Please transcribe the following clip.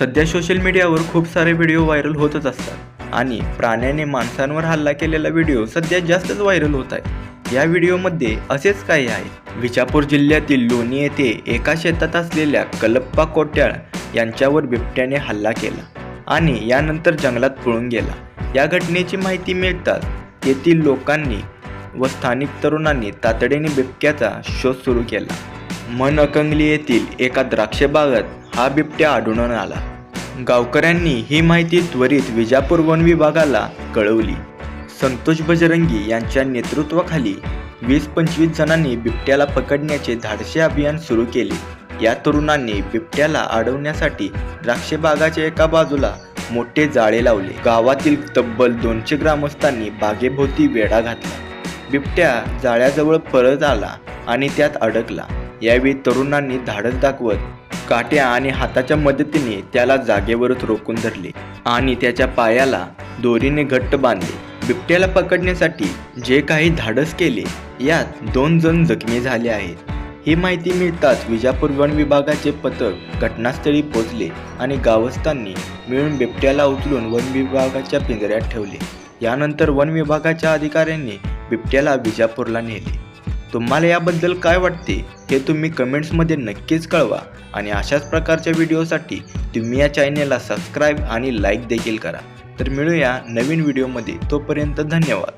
सध्या सोशल मीडियावर खूप सारे व्हिडिओ व्हायरल होतच असतात. आणि प्राण्याने माणसांवर हल्ला केलेला व्हिडिओ सध्या जास्तच व्हायरल होत आहे. या व्हिडिओमध्ये असेच काही आहे. विजापूर जिल्ह्यातील लोणी येथे एका शेतात असलेल्या कलप्पा कोट्याळ यांच्यावर बिबट्याने हल्ला केला आणि यानंतर जंगलात पळून गेला. या घटनेची माहिती मिळताच तेथील लोकांनी व स्थानिक तरुणांनी तातडीने बिबट्याचा शोध सुरू केला. मनअकंगली येथील एका द्राक्ष बागात हा बिबट्या आढळून आला. गावकऱ्यांनी ही माहिती त्वरित विजापूर वन विभागाला कळवली. संतोष बजरंगी यांच्या नेतृत्वाखाली वीस पंचवीस जणांनी बिबट्याला पकडण्याचे धाडसे अभियान सुरू केले. या तरुणांनी बिबट्याला अडवण्यासाठी द्राक्ष बागाच्या एका बाजूला मोठे जाळे लावले. गावातील तब्बल दोनशे ग्रामस्थांनी बागेभोवती वेढा घातला. बिबट्या जाळ्याजवळ परत आला आणि त्यात अडकला. यावेळी तरुणांनी धाडस दाखवत काट्या आणि हाताच्या मदतीने त्याला जागेवरच रोखून धरले आणि त्याच्या पायाला दोरीने घट्ट बांधले. बिबट्याला पकडण्यासाठी जे काही धाडस केले यात दोन जण जखमी झाले आहेत. ही माहिती मिळताच विजापूर वन विभागाचे पथक घटनास्थळी पोचले आणि गावस्थांनी मिळून बिबट्याला उचलून वन विभागाच्या पिंजऱ्यात ठेवले. यानंतर वन विभागाच्या अधिकाऱ्यांनी बिबट्याला विजापूरला नेले. तुम्हाला याबद्दल काय वाटते हे तुम्ही कमेंट्समध्ये नक्कीच कळवा. आणि अशाच प्रकारच्या व्हिडिओसाठी तुम्ही या चॅनेलला सबस्क्राईब आणि लाईक देखील करा. तर मिळूया नवीन व्हिडिओमध्ये. तोपर्यंत धन्यवाद.